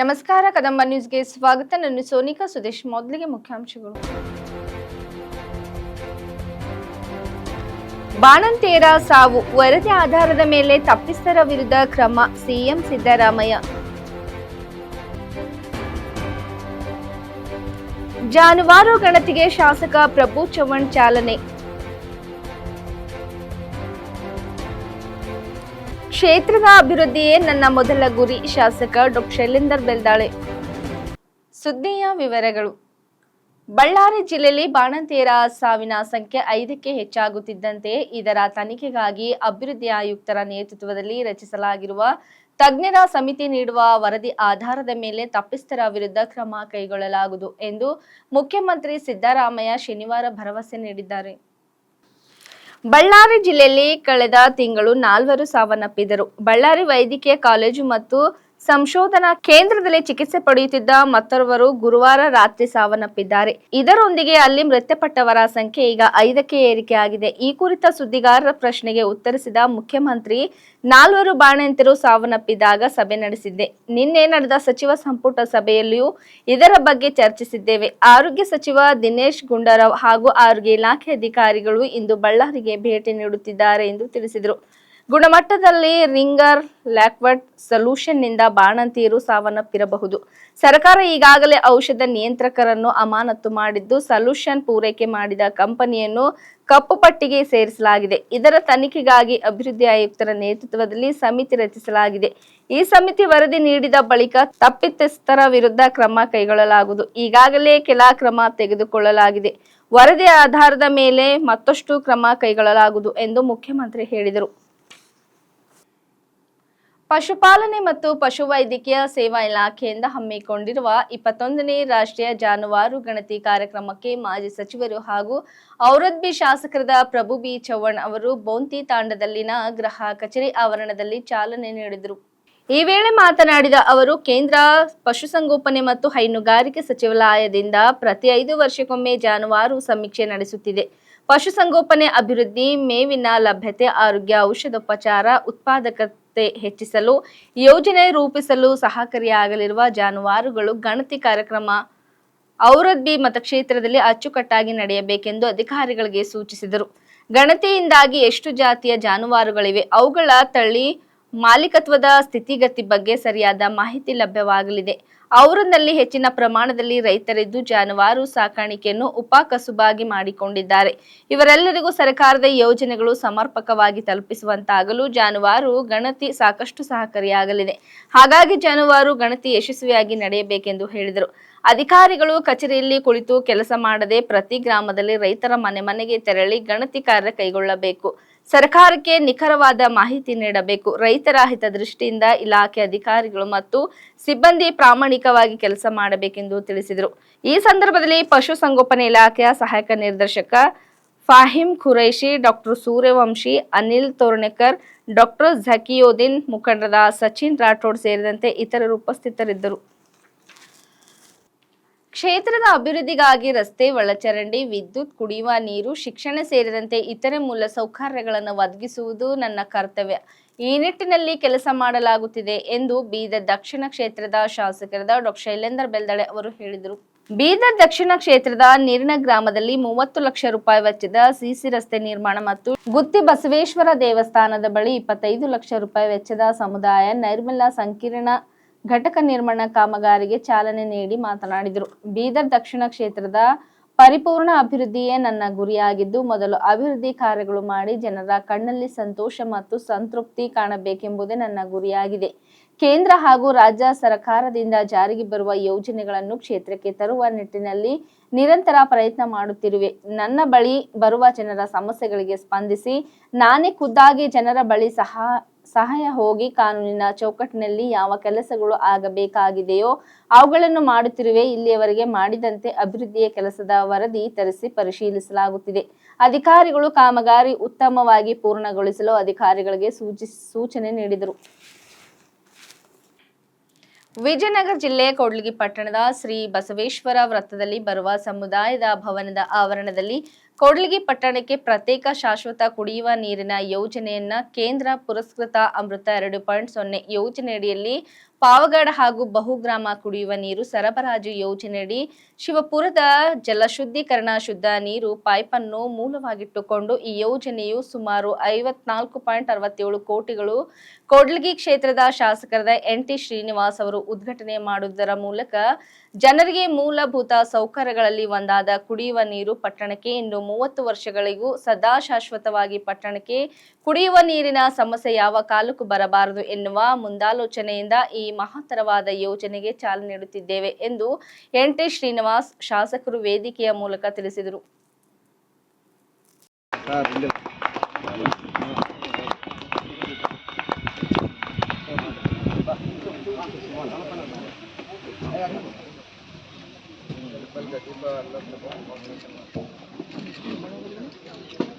ನಮಸ್ಕಾರ, ಕದಂಬ ನ್ಯೂಸ್ಗೆ ಸ್ವಾಗತ. ನಾನು ಸೋನಿಕಾ ಸುದೇಶ್, ಮೊದಲಿಗೆ ಮುಖ್ಯಾಂಶಗಳು. ಬಾಣಂತಿಯರ ಸಾವು, ವರದಿ ಆಧಾರದ ಮೇಲೆ ತಪ್ಪಿಸ್ತರ ವಿರುದ್ಧ ಕ್ರಮ, ಸಿಎಂ ಸಿದ್ದರಾಮಯ್ಯ. ಜಾನುವಾರು ಗಣತಿಗೆ ಶಾಸಕ ಪ್ರಭು ಚವ್ಹಾಣ್ ಚಾಲನೆ. ಕ್ಷೇತ್ರದ ಅಭಿವೃದ್ಧಿಯೇ ನನ್ನ ಮೊದಲ ಗುರಿ, ಶಾಸಕ ಡಾಕ್ಟರ್ ಶೈಲೇಂದರ್ ಬೆಲ್ದಾಳೆ. ಸುದ್ದಿಯ ವಿವರಗಳು. ಬಳ್ಳಾರಿ ಜಿಲ್ಲೆಯಲ್ಲಿ ಬಾಣಂತಿಯರ ಸಾವಿನ ಸಂಖ್ಯೆ ಐದಕ್ಕೆ ಹೆಚ್ಚಾಗುತ್ತಿದ್ದಂತೆ ಇದರ ತನಿಖೆಗಾಗಿ ಅಭಿವೃದ್ಧಿ ಆಯುಕ್ತರ ನೇತೃತ್ವದಲ್ಲಿ ರಚಿಸಲಾಗಿರುವ ತಜ್ಞರ ಸಮಿತಿ ನೀಡುವ ವರದಿ ಆಧಾರದ ಮೇಲೆ ತಪ್ಪಿಸ್ಥರ ವಿರುದ್ಧ ಕ್ರಮ ಕೈಗೊಳ್ಳಲಾಗುವುದು ಎಂದು ಮುಖ್ಯಮಂತ್ರಿ ಸಿದ್ದರಾಮಯ್ಯ ಶನಿವಾರ ಭರವಸೆ ನೀಡಿದ್ದಾರೆ. ಬಳ್ಳಾರಿ ಜಿಲ್ಲೆಯಲ್ಲಿ ಕಳೆದ ತಿಂಗಳು ನಾಲ್ವರು ಸಾವನ್ನಪ್ಪಿದ್ದರು ಬಳ್ಳಾರಿ ವೈದ್ಯಕೀಯ ಕಾಲೇಜು ಮತ್ತು ಸಂಶೋಧನಾ ಕೇಂದ್ರದಲ್ಲಿ ಚಿಕಿತ್ಸೆ ಪಡೆಯುತ್ತಿದ್ದ ಮತ್ತೊರ್ವರು ಗುರುವಾರ ರಾತ್ರಿ ಸಾವನ್ನಪ್ಪಿದ್ದಾರೆ. ಇದರೊಂದಿಗೆ ಅಲ್ಲಿ ಮೃತಪಟ್ಟವರ ಸಂಖ್ಯೆ ಈಗ ಐದಕ್ಕೆ ಏರಿಕೆಯಾಗಿದೆ. ಈ ಕುರಿತ ಸುದ್ದಿಗಾರರ ಪ್ರಶ್ನೆಗೆ ಉತ್ತರಿಸಿದ ಮುಖ್ಯಮಂತ್ರಿ, ನಾಲ್ವರು ಬಾಣಂತಿರು ಸಾವನ್ನಪ್ಪಿದಾಗ ಸಭೆ ನಡೆಸಿದ್ದೆ. ನಿನ್ನೆ ನಡೆದ ಸಚಿವ ಸಂಪುಟ ಸಭೆಯಲ್ಲಿಯೂ ಇದರ ಬಗ್ಗೆ ಚರ್ಚಿಸಿದ್ದೇವೆ. ಆರೋಗ್ಯ ಸಚಿವ ದಿನೇಶ್ ಗುಂಡಾರಾವ್ ಹಾಗೂ ಆರೋಗ್ಯ ಇಲಾಖೆ ಅಧಿಕಾರಿಗಳು ಇಂದು ಬಳ್ಳಾರಿಗೆ ಭೇಟಿ ನೀಡುತ್ತಿದ್ದಾರೆ ಎಂದು ತಿಳಿಸಿದರು. ಗುಣಮಟ್ಟದಲ್ಲಿ ರಿಂಗರ್ ಲ್ಯಾಕ್ವರ್ಡ್ ಸೊಲ್ಯೂಷನ್ನಿಂದ ಬಾಣಂತಿಯರು ಸಾವನ್ನಪ್ಪಿರಬಹುದು. ಸರ್ಕಾರ ಈಗಾಗಲೇ ಔಷಧ ನಿಯಂತ್ರಕರನ್ನು ಅಮಾನತು ಮಾಡಿದ್ದು, ಸೊಲ್ಯೂಷನ್ ಪೂರೈಕೆ ಮಾಡಿದ ಕಂಪನಿಯನ್ನು ಕಪ್ಪು ಪಟ್ಟಿಗೆ ಸೇರಿಸಲಾಗಿದೆ. ಇದರ ತನಿಖೆಗಾಗಿ ಅಭಿವೃದ್ಧಿ ಆಯುಕ್ತರ ನೇತೃತ್ವದಲ್ಲಿ ಸಮಿತಿ ರಚಿಸಲಾಗಿದೆ. ಈ ಸಮಿತಿ ವರದಿ ನೀಡಿದ ಬಳಿಕ ತಪ್ಪಿತಸ್ಥರ ವಿರುದ್ಧ ಕ್ರಮ ಕೈಗೊಳ್ಳಲಾಗುವುದು. ಈಗಾಗಲೇ ಕೆಲ ಕ್ರಮ ತೆಗೆದುಕೊಳ್ಳಲಾಗಿದೆ. ವರದಿ ಆಧಾರದ ಮೇಲೆ ಮತ್ತಷ್ಟು ಕ್ರಮ ಕೈಗೊಳ್ಳಲಾಗುವುದು ಎಂದು ಮುಖ್ಯಮಂತ್ರಿ ಹೇಳಿದರು. ಪಶುಪಾಲನೆ ಮತ್ತು ಪಶುವೈದ್ಯಕೀಯ ಸೇವಾ ಇಲಾಖೆಯಿಂದ ಹಮ್ಮಿಕೊಂಡಿರುವ ಇಪ್ಪತ್ತೊಂದನೇ ರಾಷ್ಟ್ರೀಯ ಜಾನುವಾರು ಗಣತಿ ಕಾರ್ಯಕ್ರಮಕ್ಕೆ ಮಾಜಿ ಸಚಿವರು ಹಾಗೂ ಔರದ್ಬಿ ಶಾಸಕರಾದ ಪ್ರಭು ಬಿ ಚವ್ಹಾಣ್ ಅವರು ಬೋಂತಿ ತಾಂಡದಲ್ಲಿನ ಗೃಹ ಕಚೇರಿ ಆವರಣದಲ್ಲಿ ಚಾಲನೆ ನೀಡಿದರು. ಈ ವೇಳೆ ಮಾತನಾಡಿದ ಅವರು, ಕೇಂದ್ರ ಪಶುಸಂಗೋಪನೆ ಮತ್ತು ಹೈನುಗಾರಿಕೆ ಸಚಿವಾಲಯದಿಂದ ಪ್ರತಿ ಐದು ವರ್ಷಕ್ಕೊಮ್ಮೆ ಜಾನುವಾರು ಸಮೀಕ್ಷೆ ನಡೆಸುತ್ತಿದೆ. ಪಶುಸಂಗೋಪನೆ ಅಭಿವೃದ್ಧಿ, ಮೇವಿನ ಲಭ್ಯತೆ, ಆರೋಗ್ಯ, ಔಷಧೋಪಚಾರ ಉತ್ಪಾದಕತೆ ಹೆಚ್ಚಿಸಲು, ಯೋಜನೆ ರೂಪಿಸಲು ಸಹಕಾರಿಯಾಗಲಿರುವ ಜಾನುವಾರುಗಳು ಗಣತಿ ಕಾರ್ಯಕ್ರಮ, ಔರದ್ಬಿ ಮತಕ್ಷೇತ್ರದಲ್ಲಿ ಅಚ್ಚುಕಟ್ಟಾಗಿ ನಡೆಯಬೇಕೆಂದು ಅಧಿಕಾರಿಗಳಿಗೆ ಸೂಚಿಸಿದರು. ಗಣತಿಯಿಂದಾಗಿ ಎಷ್ಟು ಜಾತಿಯ ಜಾನುವಾರುಗಳಿವೆ, ಅವುಗಳ ತಳಿ ಮಾಲೀಕತ್ವದ ಸ್ಥಿತಿಗತಿ ಬಗ್ಗೆ ಸರಿಯಾದ ಮಾಹಿತಿ ಲಭ್ಯವಾಗಲಿದೆ. ಔರನ್ನಲ್ಲಿ ಹೆಚ್ಚಿನ ಪ್ರಮಾಣದಲ್ಲಿ ರೈತರಿದ್ದು ಜಾನುವಾರು ಸಾಕಾಣಿಕೆಯನ್ನು ಉಪಕಸುಬಾಗಿ ಮಾಡಿಕೊಂಡಿದ್ದಾರೆ. ಇವರೆಲ್ಲರಿಗೂ ಸರ್ಕಾರದ ಯೋಜನೆಗಳು ಸಮರ್ಪಕವಾಗಿ ತಲುಪಿಸುವಂತಾಗಲು ಜಾನುವಾರು ಗಣತಿ ಸಾಕಷ್ಟು ಸಹಕಾರಿಯಾಗಲಿದೆ. ಹಾಗಾಗಿ ಜಾನುವಾರು ಗಣತಿ ಯಶಸ್ವಿಯಾಗಿ ನಡೆಯಬೇಕೆಂದು ಹೇಳಿದರು. ಅಧಿಕಾರಿಗಳು ಕಚೇರಿಯಲ್ಲಿ ಕುಳಿತು ಕೆಲಸ ಮಾಡದೆ ಪ್ರತಿ ಗ್ರಾಮದಲ್ಲಿ ರೈತರ ಮನೆ ಮನೆಗೆ ತೆರಳಿ ಗಣತಿ ಕಾರ್ಯ ಕೈಗೊಳ್ಳಬೇಕು. ಸರ್ಕಾರಕ್ಕೆ ನಿಖರವಾದ ಮಾಹಿತಿ ನೀಡಬೇಕು. ರೈತರ ಹಿತದೃಷ್ಟಿಯಿಂದ ಇಲಾಖೆ ಅಧಿಕಾರಿಗಳು ಮತ್ತು ಸಿಬ್ಬಂದಿ ಪ್ರಾಮಾಣಿಕವಾಗಿ ಕೆಲಸ ಮಾಡಬೇಕೆಂದು ತಿಳಿಸಿದರು. ಈ ಸಂದರ್ಭದಲ್ಲಿ ಪಶುಸಂಗೋಪನೆ ಇಲಾಖೆಯ ಸಹಾಯಕ ನಿರ್ದೇಶಕ ಫಾಹಿಂ ಖುರೈಶಿ, ಡಾಕ್ಟರ್ ಸೂರ್ಯವಂಶಿ, ಅನಿಲ್ ತೋರ್ಣೆಕರ್, ಡಾಕ್ಟರ್ ಝಕಿಯೋದಿನ್ ಮುಖಂಡರ ಸಚಿನ್ ರಾಠೋಡ್ ಸೇರಿದಂತೆ ಇತರರು ಉಪಸ್ಥಿತರಿದ್ದರು. ಕ್ಷೇತ್ರದ ಅಭಿವೃದ್ಧಿಗಾಗಿ ರಸ್ತೆ, ಒಳಚರಂಡಿ, ವಿದ್ಯುತ್, ಕುಡಿಯುವ ನೀರು, ಶಿಕ್ಷಣ ಸೇರಿದಂತೆ ಇತರೆ ಮೂಲ ಸೌಕರ್ಯಗಳನ್ನು ಒದಗಿಸುವುದು ನನ್ನ ಕರ್ತವ್ಯ. ಈ ನಿಟ್ಟಿನಲ್ಲಿ ಕೆಲಸ ಮಾಡಲಾಗುತ್ತಿದೆ ಎಂದು ಬೀದರ್ ದಕ್ಷಿಣ ಕ್ಷೇತ್ರದ ಶಾಸಕರಾದ ಡಾಕ್ಟರ್ ಶೈಲೇಂದರ್ ಬೆಲ್ದಳೆ ಅವರು ಹೇಳಿದರು. ಬೀದರ್ ದಕ್ಷಿಣ ಕ್ಷೇತ್ರದ ನೀರಿನ ಗ್ರಾಮದಲ್ಲಿ ಮೂವತ್ತು ಲಕ್ಷ ರೂಪಾಯಿ ವೆಚ್ಚದ ಸಿಸಿ ರಸ್ತೆ ನಿರ್ಮಾಣ ಮತ್ತು ಗುತ್ತಿ ಬಸವೇಶ್ವರ ದೇವಸ್ಥಾನದ ಬಳಿ ಇಪ್ಪತ್ತೈದು ಲಕ್ಷ ರೂಪಾಯಿ ವೆಚ್ಚದ ಸಮುದಾಯ ನೈರ್ಮಲ್ಯ ಸಂಕೀರ್ಣ ಘಟಕ ನಿರ್ಮಾಣ ಕಾಮಗಾರಿಗೆ ಚಾಲನೆ ನೀಡಿ ಮಾತನಾಡಿದರು. ಬೀದರ್ ದಕ್ಷಿಣ ಕ್ಷೇತ್ರದ ಪರಿಪೂರ್ಣ ಅಭಿವೃದ್ಧಿಯೇ ನನ್ನ ಗುರಿಯಾಗಿದ್ದು, ಮೊದಲು ಅಭಿವೃದ್ಧಿ ಕಾರ್ಯಗಳು ಮಾಡಿ ಜನರ ಕಣ್ಣಲ್ಲಿ ಸಂತೋಷ ಮತ್ತು ಸಂತೃಪ್ತಿ ಕಾಣಬೇಕೆಂಬುದೇ ನನ್ನ ಗುರಿಯಾಗಿದೆ. ಕೇಂದ್ರ ಹಾಗೂ ರಾಜ್ಯ ಸರ್ಕಾರದಿಂದ ಜಾರಿಗೆ ಬರುವ ಯೋಜನೆಗಳನ್ನು ಕ್ಷೇತ್ರಕ್ಕೆ ತರುವ ನಿಟ್ಟಿನಲ್ಲಿ ನಿರಂತರ ಪ್ರಯತ್ನ ಮಾಡುತ್ತಿರುವೆ. ನನ್ನ ಬಳಿ ಬರುವ ಜನರ ಸಮಸ್ಯೆಗಳಿಗೆ ಸ್ಪಂದಿಸಿ, ನಾನೇ ಖುದ್ದಾಗಿ ಜನರ ಬಳಿ ಸಹ ಸಹಾಯ ಹೋಗಿ ಕಾನೂನಿನ ಚೌಕಟ್ಟಿನಲ್ಲಿ ಯಾವ ಕೆಲಸಗಳು ಆಗಬೇಕಾಗಿದೆಯೋ ಅವುಗಳನ್ನು ಮಾಡುತ್ತಿರುವೆ. ಇಲ್ಲಿಯವರೆಗೆ ಮಾಡಿದಂತೆ ಅಭಿವೃದ್ಧಿಯ ಕೆಲಸದ ವರದಿ ತರಿಸಿ ಪರಿಶೀಲಿಸಲಾಗುತ್ತಿದೆ. ಅಧಿಕಾರಿಗಳು ಕಾಮಗಾರಿ ಉತ್ತಮವಾಗಿ ಪೂರ್ಣಗೊಳಿಸಲು ಅಧಿಕಾರಿಗಳಿಗೆ ಸೂಚಿ, ಸೂಚನೆ ನೀಡಿದರು. ವಿಜಯನಗರ ಜಿಲ್ಲೆ ಕೊಡ್ಲಿಗಿ ಪಟ್ಟಣದ ಶ್ರೀ ಬಸವೇಶ್ವರ ವೃತ್ತದಲ್ಲಿ ಬರುವ ಸಮುದಾಯದ ಭವನದ ಆವರಣದಲ್ಲಿ ಕೂಡ್ಲಿಗಿ ಪಟ್ಟಣಕ್ಕೆ ಪ್ರತ್ಯೇಕ ಶಾಶ್ವತ ಕುಡಿಯುವ ನೀರಿನ ಯೋಜನೆಯನ್ನ ಕೇಂದ್ರ ಪುರಸ್ಕೃತ ಅಮೃತ ಎರಡು ಪಾಯಿಂಟ್ ಸೊನ್ನೆ ಯೋಜನೆಯಡಿಯಲ್ಲಿ ಪಾವಗಡ ಹಾಗೂ ಬಹುಗ್ರಾಮ ಕುಡಿಯುವ ನೀರು ಸರಬರಾಜು ಯೋಜನೆಯಡಿ ಶಿವಪುರದ ಜಲಶುದ್ಧೀಕರಣ ಶುದ್ಧ ನೀರು ಪೈಪನ್ನು ಮೂಲವಾಗಿಟ್ಟುಕೊಂಡು ಈ ಯೋಜನೆಯು ಸುಮಾರು ಐವತ್ನಾಲ್ಕು ಪಾಯಿಂಟ್ ಅರವತ್ತೇಳು ಕೋಟಿಗಳು ಕೋಡ್ಲಗಿ ಕ್ಷೇತ್ರದ ಶಾಸಕರಾದ ಎನ್ ಟಿ ಶ್ರೀನಿವಾಸ್ ಅವರು ಉದ್ಘಾಟನೆ ಮಾಡುವುದರ ಮೂಲಕ ಜನರಿಗೆ ಮೂಲಭೂತ ಸೌಕರ್ಯಗಳಲ್ಲಿ ಒಂದಾದ ಕುಡಿಯುವ ನೀರು ಪಟ್ಟಣಕ್ಕೆ ಇನ್ನು ಮೂವತ್ತು ವರ್ಷಗಳಿಗೂ ಸದಾ ಶಾಶ್ವತವಾಗಿ ಪಟ್ಟಣಕ್ಕೆ ಕುಡಿಯುವ ನೀರಿನ ಸಮಸ್ಯೆ ಯಾವ ಕಾಲಕ್ಕೂ ಬರಬಾರದು ಎನ್ನುವ ಮುಂದಾಲೋಚನೆಯಿಂದ ಈ ಮಹತ್ತರವಾದ ಯೋಜನೆಗೆ ಚಾಲನೆ ನೀಡುತ್ತಿದ್ದೇವೆ ಎಂದು ಎನ್ ಟಿ ಶ್ರೀನಿವಾಸ್ ಶಾಸಕರು ವೇದಿಕೆಯ ಮೂಲಕ ತಿಳಿಸಿದರು.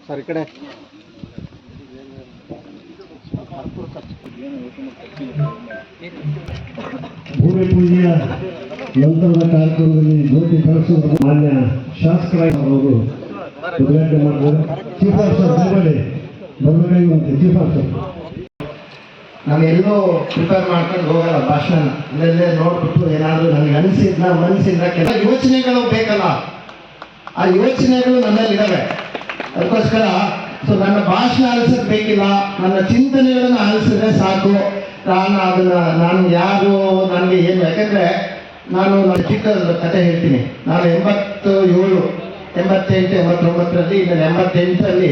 ಸರ್, ಈ ಕಡೆ. ಭೂಮಿ ಪೂಜೆಯ ನಂತರದ ಕಾರ್ಯಕ್ರಮದಲ್ಲಿ ಜ್ಯೋತಿ ಕಳಿಸುವ ಮಾನ್ಯ ಶಾಸಕರಾಗಿ ಉದ್ಘಾಟನೆ ಮಾಡಿದ್ದಾರೆ. ಚೀಫ್ ಆಫೀಸರ್ ಬರಬೇಡಿ ಬರಬೇಡಿ ಚೀಫ್ ಆಫೀಸರ್. ನಾನು ಪ್ರಿಪೇರ್ ಮಾಡ್ಕೊಂಡು ಹೋಗಲ್ಲ ಭಾಷಣ. ಅಲ್ಲೆಲ್ಲೇ ನೋಡ್ಬಿಟ್ಟು ಏನಾದರೂ ನನಗೆ ಅನಿಸಿದ್ನ ಮನಸ್ಸಿಂದ ಕೆಲ ಯೋಚನೆಗಳು ಬೇಕಲ್ಲ. ಆ ಯೋಚನೆಗಳು ನನ್ನಲ್ಲಿ ಇದ್ದಾವೆ ಅದಕ್ಕೋಸ್ಕರ ಸೊ ನನ್ನ ಭಾಷಣ ಆಲಿಸೋದು ಬೇಕಿಲ್ಲ. ನನ್ನ ಚಿಂತನೆಗಳನ್ನು ಆಲಿಸಿದ್ರೆ ಸಾಕು. ನಾನು ಅದನ್ನು ನಾನು ಯಾರು ನನಗೆ ಏನು ಯಾಕಂದರೆ ನಾನು ನನ್ನ ಚಿಕ್ಕದ ಕತೆ ಹೇಳ್ತೀನಿ. ನಾನು ಎಂಬತ್ತು ಏಳು ಎಂಬತ್ತೆಂಟು, ಎಂಬತ್ತೊಂಬತ್ತರಲ್ಲಿ, ಇನ್ನು ಎಂಬತ್ತೆಂಟರಲ್ಲಿ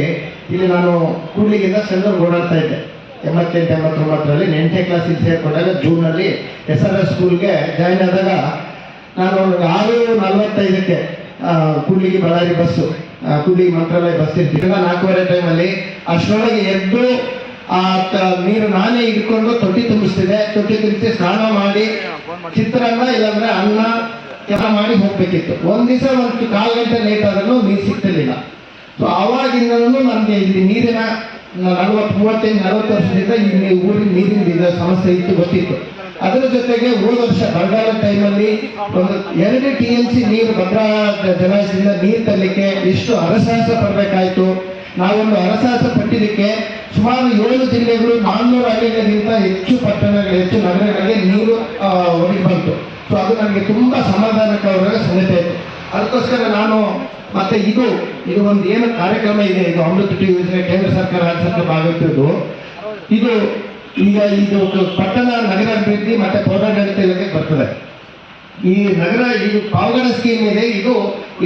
ಇಲ್ಲಿ ನಾನು ಕೂಡ್ಲಿಗಿಂತ ಸೆಲ್ಲೂರು ಓಡಾಡ್ತಾ ಇದ್ದೆ. ಎಂಬತ್ತೆಂಟು, ಎಂಬತ್ತೊಂಬತ್ತರಲ್ಲಿ ಎಂಟನೇ ಕ್ಲಾಸಿಗೆ ಸೇರಿಕೊಂಡಾಗ ಜೂನಲ್ಲಿ ಎಸ್ ಆರ್ ಎಸ್ ಸ್ಕೂಲ್ಗೆ ಜಾಯ್ನ್ ಆದಾಗ ನಾನು ಆರು ನಲವತ್ತೈದಕ್ಕೆ ಕೂಡ್ಲಿಗೆ ಬಳ್ಳಾರಿ ಬಸ್ಸು ಕೂಡ್ಲಿಗೆ ಮಂತ್ರಾಲಯ ಬಸ್ ಇರ್ತಿದ್ದ ನಾಲ್ಕೂವರೆ ಟೈಮಲ್ಲಿ ಅಷ್ಟರೊಳಗೆ ಎದ್ದು ಆ ನೀರು ನಾನೇ ಇಟ್ಕೊಂಡು ತೊಟ್ಟಿ ತುಂಬಿಸ್ತಿದೆ ತೊಟ್ಟಿ ತುಂಬಿಸಿ ಸ್ನಾನ ಮಾಡಿ, ಚಿತ್ರಾನ್ನ ಇಲ್ಲಾಂದ್ರೆ ಅನ್ನ ಎಲ್ಲ ಮಾಡಿ ಹೋಗ್ಬೇಕಿತ್ತು. ಒಂದ್ ದಿವಸ ಒಂದು ಕಾಲು ಗಂಟೆ ಲೇಟ್ ಆದ್ರೂ ನೀರು ಸಿಗ್ತಿರ್ಲಿಲ್ಲ. ಸೊ ಅವಾಗಿಂದ ನನಗೆ ಇಲ್ಲಿ ನೀರಿನ ನಲವತ್ತು ಮೂವತ್ತೈದು ನಲವತ್ತು ವರ್ಷದಿಂದ ಇಲ್ಲಿ ಊರಿನ ನೀರಿನ ಸಮಸ್ಯೆ ಇತ್ತು, ಗೊತ್ತಿತ್ತು. ಅದರ ಜೊತೆಗೆ ಹೋದ ವರ್ಷ ಬರಗಾಲ ಟೈಮಲ್ಲಿ ಒಂದು ಎರಡು ಟಿ ಎಂ ಸಿ ನೀರು ಭದ್ರಾ ಜಲಾಶಯದಿಂದ ನೀರು ತರಲಿಕ್ಕೆ ಎಷ್ಟು ಅರಸಾಹಸ ಪಡಬೇಕಾಯ್ತು. ನಾವೊಂದು ಅರಸಾಹಸ ಪಟ್ಟಿದ್ದಕ್ಕೆ ಸುಮಾರು ಏಳು ಜಿಲ್ಲೆಗಳು ನಾನ್ನೂರು ಹಳ್ಳಿಗಳಿಗಿಂತ ಹೆಚ್ಚು ಪಟ್ಟಣಗಳು, ಹೆಚ್ಚು ನಗರಗಳಿಗೆ ನೀರು ಒಳಗೆ ಬಂತು. ಸೊ ಅದು ನನಗೆ ತುಂಬ ಸಮಾಧಾನಕರವಾದ ಸಂಗತಿ ಆಯಿತು. ಅದಕ್ಕೋಸ್ಕರ ನಾನು ಮತ್ತೆ ಇದು ಇದು ಒಂದು ಏನು ಕಾರ್ಯಕ್ರಮ ಇದೆ, ಇದು ಅಮೃತ ಟಿ ಯೋಜನೆ ಕೇಂದ್ರ ಸರ್ಕಾರ ರಾಜ್ಯ ಸರ್ಕಾರ ಭಾಗವಹಿಸಿದ್ದು. ಇದು ಈಗ ಇದು ಪಟ್ಟಣ ನಗರ ಅಭಿವೃದ್ಧಿ ಮತ್ತೆ ಪೌರಾಡಳಿತ ಇಲಾಖೆ ಬರ್ತದೆ. ಈ ನಗರ, ಇದು ಪಾವಗಡ ಸ್ಕೀಮ್ ಇದೆ. ಇದು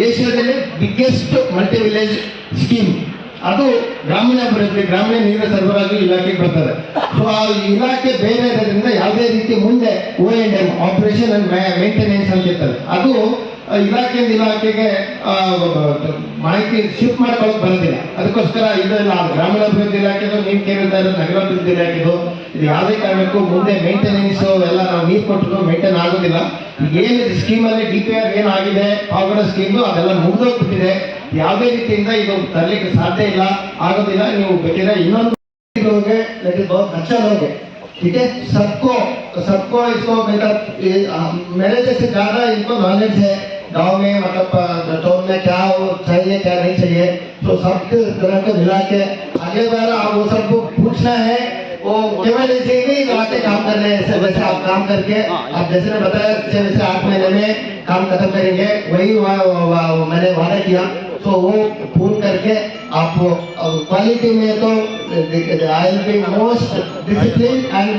ಏಷ್ಯಾದಲ್ಲಿ ಬಿಗ್ಗೆಸ್ಟ್ ಮಲ್ಟಿ ವಿಲೇಜ್ ಸ್ಕೀಮ್ ಅದು ಗ್ರಾಮೀಣಾಭಿವೃದ್ಧಿ, ಗ್ರಾಮೀಣ ನೀರಿನ ಸರಬರಾಜು ಇಲಾಖೆಗೆ ಬರ್ತದೆ. ಸೊ ಆ ಇಲಾಖೆ ಬೇರೆ ಯಾವುದೇ ರೀತಿ ಮುಂದೆ O and M operation and maintenance ಅಂತ ಇರ್ತದೆ. ಅದು ಇಲಾಖೆಯಿಂದ ಇಲಾಖೆಗೆ ಆ, ಮಾಹಿತಿ ಶಿಫ್ಟ್ ಮಾಡ್ಕೊಳ್ಳೋಕೆ ಬರೋದಿಲ್ಲ ಅದಕ್ಕೋಸ್ಕರ ಇದೆಲ್ಲ ಗ್ರಾಮೀಣಾಭಿವೃದ್ಧಿ ಇಲಾಖೆದು ನೀವು ಕೇಳಿದ ನಗರಾಭಿವೃದ್ಧಿ ಇಲಾಖೆದು ಇದು ಯಾವುದೇ ಕಾರಣಕ್ಕೂ ಮುಂದೆ ಮೇಂಟೆನೆನ್ಸ್ ಎಲ್ಲ ನಾವು ನೀರು ಕೊಟ್ಟರು ಮೇಂಟೈನ್ ಆಗೋದಿಲ್ಲ ಈಗ ಏನಿದೆ ಸ್ಕೀಮಲ್ಲಿ ಡಿ ಪಿ ಆರ್ ಏನಾಗಿದೆ ಪಾವಗಡ ಸ್ಕೀಮು ಅದೆಲ್ಲ ಮುಗಿದೋಗ್ಬಿಟ್ಟಿದೆ ಯಾವುದೇ ರೀತಿಯಿಂದ ಇದು ತರಲಿಕ್ಕೆ ಸಾಧ್ಯ ಇಲ್ಲ ಆಗೋದಿಲ್ಲ ನೀವು ಬೇಕಿದ್ರೆ ಇನ್ನೊಂದು लोगे लेकिन बहुत अच्छा लोग है ठीक है सबको सबको इसको मतलब ये, आ, मेरे जैसे ज्यादा इनको नॉलेज है गाँव में मतलब टाउन में क्या चाहिए, क्या नहीं चाहिए तो सब तरह को मिला के आगे बार आप वो सबको पूछना है, वो केवल ऐसे ही नहीं आके काम कर रहे हैं वैसे आप काम करके, आप जैसे ने बताया छह आठ महीने में काम खत्म करेंगे वही, मैंने वादा किया। तो वो फोन करके आप क्वालिटी में तो I will be most discipline and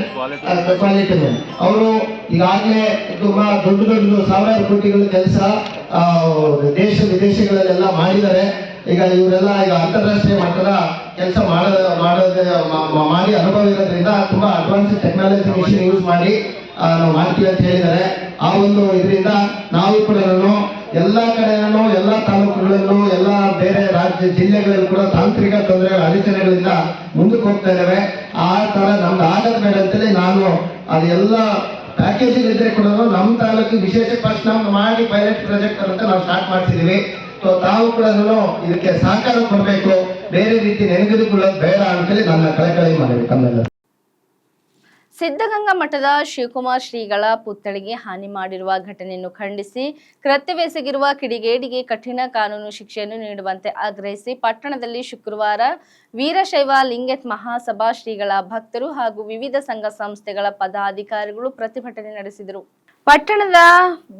quality ಮೇಲೆ ಅವರು ಈಗಾಗಲೇ ತುಂಬಾ ದೊಡ್ಡ ದೊಡ್ಡ ಸಾವಿರಾರು ಕೋಟಿಗಳ ಕೆಲಸ ದೇಶ ವಿದೇಶಗಳಲ್ಲೆಲ್ಲ ಮಾಡಿದ್ದಾರೆ ಈಗ ಇವರೆಲ್ಲ ಈಗ ಅಂತಾರಾಷ್ಟ್ರೀಯ ಮಟ್ಟದ ಕೆಲಸ ಮಾಡೋದ ಮಾಡೋದ ಮ- ಮ- ಮಾಡಿ ಅನುಭವ ಇರೋದ್ರಿಂದ ತುಂಬಾ ಅಡ್ವಾನ್ಸ್ ಟೆಕ್ನಾಲಜಿ ಮಿಷಿನ್ ಯೂಸ್ ಮಾಡಿ ಆ, ನಾವು ಮಾಡ್ತೀವಿ ಅಂತ ಹೇಳಿದ್ದಾರೆ ಆ ಒಂದು ಇದರಿಂದ ನಾವು ಕೂಡ ಎಲ್ಲ ಕಡೆಯಲ್ಲೂ, ಎಲ್ಲ ತಾಲೂಕುಗಳಲ್ಲೂ, ಎಲ್ಲ ಬೇರೆ ರಾಜ್ಯ ಜಿಲ್ಲೆಗಳಲ್ಲೂ ಕೂಡ ತಾಂತ್ರಿಕ ತೊಂದರೆಗಳ ಅಡಚಣೆಗಳಿಂದ ಮುಂದಕ್ಕೆ ಹೋಗ್ತಾ ಇದ್ದಾವೆ ಆ ಥರ ನಮ್ದು ಆಗದ ಬೇಡ ಅಂತೇಳಿ ನಾನು ಅದೆಲ್ಲ ಪ್ಯಾಕೇಜಿಂಗ್ ಇದ್ರೆ ಕೂಡ ನಮ್ಮ ತಾಲೂಕು ವಿಶೇಷ ಫಸ್ಟ್ ನಾವು ಮಾಡಿ ಪೈಲಟ್ ಪ್ರಾಜೆಕ್ಟ್ ಅಂತ ನಾವು ಸ್ಟಾರ್ಟ್ ಮಾಡ್ತಿದ್ದೀವಿ ಸೊ ತಾವು ಕೂಡ ಇದಕ್ಕೆ ಸಹಕಾರ ಕೊಡಬೇಕು. ಬೇರೆ ರೀತಿ ನೆನಗಿದುಕೊಳ್ಳೋದು ಬೇಡ ಅಂತೇಳಿ ನನ್ನ ಕಳಕಳಿ ಮಾಡಬೇಕು ತಮ್ಮೆಲ್ಲ ಸಿದ್ಧಗಂಗಾ ಮಠದ ಶಿವಕುಮಾರ್ ಶ್ರೀಗಳ ಪುತ್ಥಳಿಗೆ ಹಾನಿ ಮಾಡಿರುವ ಘಟನೆಯನ್ನು ಖಂಡಿಸಿ, ಕೃತ್ಯವೆಸಗಿರುವ ಕಿಡಿಗೇಡಿಗೆ ಕಠಿಣ ಕಾನೂನು ಶಿಕ್ಷೆಯನ್ನು ನೀಡುವಂತೆ ಆಗ್ರಹಿಸಿ ಪಟ್ಟಣದಲ್ಲಿ ಶುಕ್ರವಾರ ವೀರಶೈವ ಲಿಂಗತ್ ಮಹಾಸಭಾ ಶ್ರೀಗಳ ಭಕ್ತರು ಹಾಗೂ ವಿವಿಧ ಸಂಘ ಸಂಸ್ಥೆಗಳ ಪದಾಧಿಕಾರಿಗಳು ಪ್ರತಿಭಟನೆ ನಡೆಸಿದರು. ಪಟ್ಟಣದ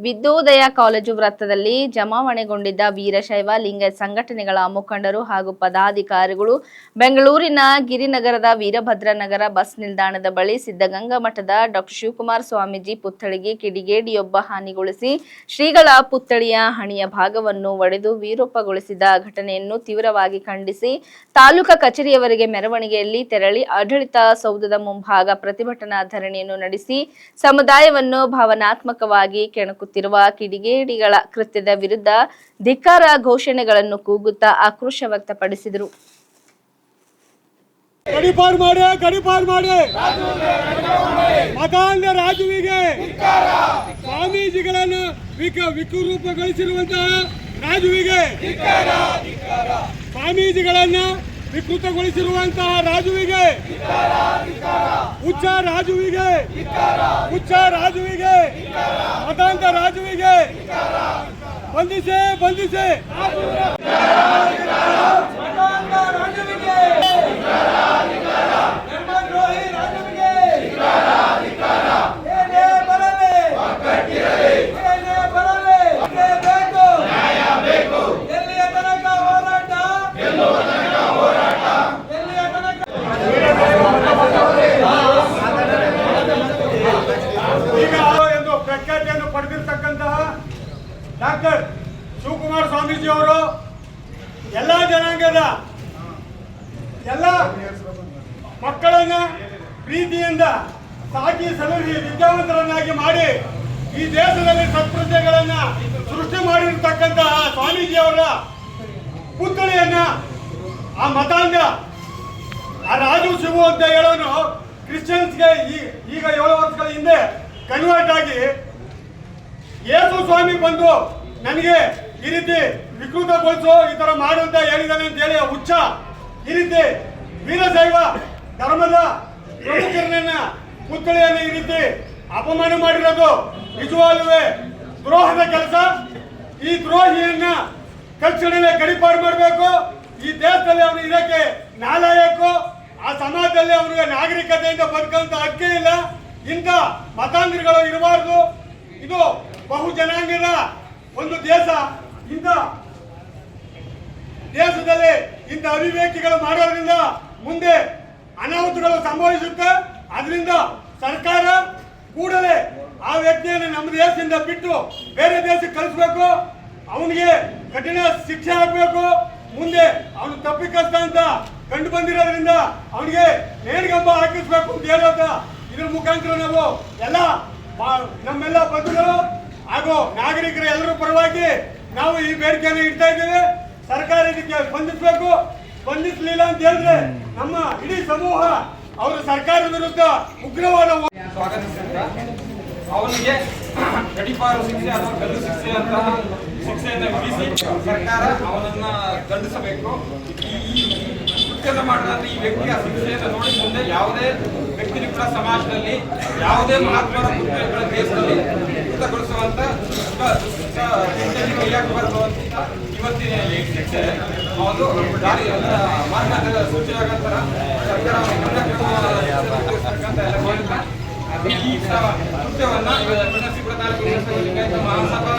ವಿದ್ಯೋದಯ ಕಾಲೇಜು ವೃತ್ತದಲ್ಲಿ ಜಮಾವಣೆಗೊಂಡಿದ್ದ ವೀರಶೈವ ಲಿಂಗ ಸಂಘಟನೆಗಳ ಮುಖಂಡರು ಹಾಗೂ ಪದಾಧಿಕಾರಿಗಳು ಬೆಂಗಳೂರಿನ ಗಿರಿನಗರದ ವೀರಭದ್ರನಗರ ಬಸ್ ನಿಲ್ದಾಣದ ಬಳಿ ಸಿದ್ಧಗಂಗಾ ಮಠದ ಡಾಕ್ಟರ್ ಶಿವಕುಮಾರ ಸ್ವಾಮೀಜಿ ಪುತ್ಥಳಿಗೆ ಕಿಡಿಗೇಡಿಯೊಬ್ಬ ಹಾನಿಗೊಳಿಸಿ ಶ್ರೀಗಳ ಪುತ್ಥಳಿಯ ಹಣಿಯ ಭಾಗವನ್ನು ಒಡೆದು ವಿರೂಪಗೊಳಿಸಿದ ಘಟನೆಯನ್ನು ತೀವ್ರವಾಗಿ ಖಂಡಿಸಿ ತಾಲೂಕಾ ಕಚೇರಿಯವರೆಗೆ ಮೆರವಣಿಗೆಯಲ್ಲಿ ತೆರಳಿ ಆಡಳಿತ ಸೌಧದ ಮುಂಭಾಗ ಪ್ರತಿಭಟನಾ ಧರಣಿಯನ್ನು ನಡೆಸಿ ಸಮುದಾಯವನ್ನು ಭಾವನಾತ್ಮಕವಾಗಿ ಕೆಣಕುತ್ತಿರುವ ಕಿಡಿಗೇಡಿಗಳ ಕೃತ್ಯದ ವಿರುದ್ಧ ಧಿಕ್ಕಾರ ಘೋಷಣೆಗಳನ್ನು ಕೂಗುತ್ತಾ ಆಕ್ರೋಶ ವ್ಯಕ್ತಪಡಿಸಿದರು. ಗಡಿಪಾರು ಮಾಡಿ ಗಡಿಪಾರು ಮಾಡಿ. ಮತಾಂಧ ರಾಜುವಿಗೆ ಸ್ವಾಮೀಜಿಗಳನ್ನು ವಿಕ ವಿಕೃರೂಪಗೊಳಿಸಿರುವಂತಹ ರಾಜುವಿಗೆ ಸ್ವಾಮೀಜಿಗಳನ್ನ ವಿಕೃತಗೊಳಿಸಿರುವಂತಹ ರಾಜುವಿಗೆ. ಹುಚ್ಚ ರಾಜುವಿಗೆ. ಹುಚ್ಚ ರಾಜುವಿಗೆ. ಮತಾಂತ ರಾಜುವಿಗೆ. ಬಂಧಿಸೇ ಬಂಧಿಸೆ ಈಗ ಎಂದು ಪ್ರಖ್ಯಾತಿಯನ್ನು ಪಡೆದಿರ್ತಕ್ಕಂತಹ ಡಾಕ್ಟರ್ ಶಿವಕುಮಾರ ಸ್ವಾಮೀಜಿ ಅವರು ಎಲ್ಲ ಜನಾಂಗದ ಎಲ್ಲ ಮಕ್ಕಳನ್ನ ಪ್ರೀತಿಯಿಂದ ಸಾಕಿ ಸಲಹಿ ವಿದ್ಯಾವಂತರನ್ನಾಗಿ ಮಾಡಿ ಈ ದೇಶದಲ್ಲಿ ಸತ್ಪ್ರಜ್ಞೆಗಳನ್ನ ಸೃಷ್ಟಿ ಮಾಡಿರ್ತಕ್ಕಂತಹ ಸ್ವಾಮೀಜಿಯವರ ಪುತ್ಥಳಿಯನ್ನ ಆ ಮತಾಂಗ ಆ ರಾಜು ಶಿವು ಅಂತ ಹೇಳೋನು ಕ್ರಿಶ್ಚಿಯನ್ಸ್ಗೆ ಈಗ ಏಳು ವರ್ಷಗಳ ಹಿಂದೆ ಕನ್ವರ್ಟ್ ಆಗಿ ಯೇಸು ಸ್ವಾಮಿ ಬಂದು ನನಗೆ ಈ ರೀತಿ ವಿಕೃತಗೊಳಿಸೋ ಈ ತರ ಮಾಡುವಂತ ಹೇಳಿದ್ದಾನೆ ಅಂತ ಹೇಳಿ ಹುಚ್ಚ. ಈ ರೀತಿ ವೀರಶೈವ ಧರ್ಮದ ಪ್ರಮುಖರನ್ನ ಪುತ್ಥಳಿಯನ್ನು ಈ ರೀತಿ ಅಪಮಾನ ಮಾಡಿರೋದು ನಿಜವಾಗುವೆ ದ್ರೋಹದ ಕೆಲಸ. ಈ ದ್ರೋಹಿಯನ್ನ ತಕ್ಷಣವೇ ಗಡಿಪಾರು ಮಾಡಬೇಕು. ಈ ದೇಶದಲ್ಲಿ ಅವನು ಇದಕ್ಕೆ ನಾಲಾಯಕ. ಆ ಸಮಾಜದಲ್ಲಿ ಅವನಿಗೆ ನಾಗರಿಕತೆಯಿಂದ ಬದುಕಂತ ಹಕ್ಕೇ ಇಲ್ಲ. ಇಂಥ ಮತಾಂಧರಿಗಳು ಇರಬಾರ್ದು. ಇದು ಬಹು ಒಂದು ದೇಶ. ಇಂಥ ದೇಶದಲ್ಲಿ ಇಂಥ ಅವಿವೇಕಿಗಳು ಮಾಡೋದ್ರಿಂದ ಮುಂದೆ ಅನಾಹುತಗಳು ಸಂಭವಿಸುತ್ತೆ. ಅದರಿಂದ ಸರ್ಕಾರ ಕೂಡಲೇ ಆ ವ್ಯಕ್ತಿಯನ್ನು ನಮ್ಮ ದೇಶದಿಂದ ಬಿಟ್ಟು ಬೇರೆ ದೇಶಕ್ಕೆ ಕಳಿಸ್ಬೇಕು. ಅವನಿಗೆ ಕಠಿಣ ಶಿಕ್ಷೆ ಆಗಬೇಕು. ಮುಂದೆ ಅವನು ತಪ್ಪಿಕಸ್ತ ಅಂತ ಕಂಡು ಬಂದಿರೋದ್ರಿಂದ ಅವನಿಗೆ ನೇಣಿಗಂಬ ಹಾಕಿಸ್ಬೇಕು ಅಂತ ಹೇಳೋದ ಇದ್ರ ಮುಖಾಂತರ ನಾವು ಎಲ್ಲ ನಮ್ಮೆಲ್ಲ ಬಂಧುಗಳು ಹಾಗೂ ನಾಗರಿಕರ ಎಲ್ಲರೂ ಪರವಾಗಿ ನಾವು ಈ ಬೇಡಿಕೆಯನ್ನು ಇಡ್ತಾ ಇದ್ದೇವೆ. ಸರ್ಕಾರ ಇದಕ್ಕೆ ಸ್ಪಂದಿಸಬೇಕು. ಸ್ಪಂದಿಸಲಿಲ್ಲ ಅಂತ ಹೇಳಿದ್ರೆ ನಮ್ಮ ಇಡೀ ಸಮೂಹ ಅವರು ಸರ್ಕಾರದ ವಿರುದ್ಧ ಉಗ್ರವಾದ ಅವನಿಗೆ ಗಡಿಪಾರು ಶಿಕ್ಷೆ ಅಥವಾ ಗಲ್ಲು ಶಿಕ್ಷೆ ಅಂತಹ ಶಿಕ್ಷೆಯನ್ನು ವಿಧಿಸಿ ಸರ್ಕಾರ ಅವನನ್ನ ದಂಡಿಸಬೇಕು ಈ ಮಾಡಿದಂತ ಈ ವ್ಯಕ್ತಿಯ ಶಿಕ್ಷೆಯನ್ನು ನೋಡಿ ಮುಂದೆ ಯಾವುದೇ ವ್ಯಕ್ತಿನೂ ಕೂಡ ಸಮಾಜದಲ್ಲಿ ಯಾವುದೇ ಮಹಾತ್ಮರ ಮುಖ್ಯಗಳ ದೇಶದಲ್ಲಿ ಮುಕ್ತಗೊಳಿಸುವಂತ ಇವತ್ತಿನ ಅದು ದಾರಿ ಮಾರ್ಗ ಸೂಚನೆಯಾಗಂತರ ಸರ್ಕಾರ ಮಾಡಿದ್ರೆ ಈ ಮಹಾಸಭಾ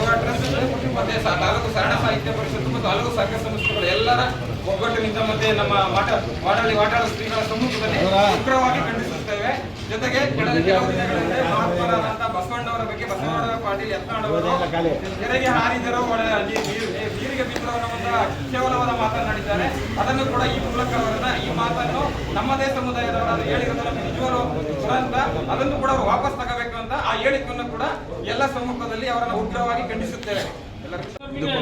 ಸೇವಾ ಟ್ರಸ್ಟ್ ಮತ್ತೆ ತಾಲೂಕು ಶರಣ ಸಾಹಿತ್ಯ ಪರಿಷತ್ತು ಮತ್ತು ಹಲವು ಸಂಘ ಸಂಸ್ಥೆಗಳು ಎಲ್ಲರ ಒಗ್ಗಟ್ಟಿನಿಂದ ಮತ್ತೆ ನಮ್ಮ ವಾಟ ವಾಟಾಳಿ ವಾಟಾಳ ಶ್ರೀಗಳ ಸಮ್ಮುಖದಲ್ಲಿ ಉಗ್ರವಾಗಿ ಖಂಡಿಸುತ್ತೇವೆ ಜೊತೆಗೆ ಕಳೆದ ಕೆಲವು ದಿನಗಳಿಂದ ಮಹಾತ್ಮರಾದಂತಹ ಬಸವಣ್ಣವರ ಬಗ್ಗೆ ಬಸವಣ್ಣ ಪಾಟೀಲ್ ಯತ್ನಾಳವರು ಕೆರೆಗೆ ಹಾರಿದರು ನೀರಿಗೆ ಬಿದ್ದರು ಅನ್ನೋ ಒಂದು ಕೇವಲವಾದ ಮಾತನಾಡಿದ್ದಾರೆ ಅದನ್ನು ಕೂಡ ಈ ಮೂಲಕ ಅವರನ್ನ ಈ ಮಾತನ್ನು ನಮ್ಮದೇ ಸಮುದಾಯದವರಾದ ಹೇಳಿರೋದನ್ನು ನಿಜವರು ಅಂತ ಅದನ್ನು ಕೂಡ ಅವರು ವಾಪಸ್ ತಗೋಬೇಕು ಅಂತ ಆ ಹೇಳಿಕೆಯನ್ನು ಕೂಡ ಎಲ್ಲ ಸಮ್ಮುಖದಲ್ಲಿ ಅವರನ್ನು ಉಗ್ರವಾಗಿ ಖಂಡಿಸುತ್ತೇವೆ. ಎಲ್ಲರಿಗೂ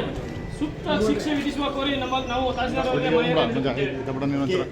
ಸೂಕ್ತ ಶಿಕ್ಷೆ ವಿಧಿಸುವ ಕೋರಿ ನಮ್ಮ ನಾವು ತಹಸೀಲ್ದಾರ್ ಅವರಿಗೆ ಮನವಿಯನ್ನು ನೀಡುತ್ತಿದ್ದೇವೆ.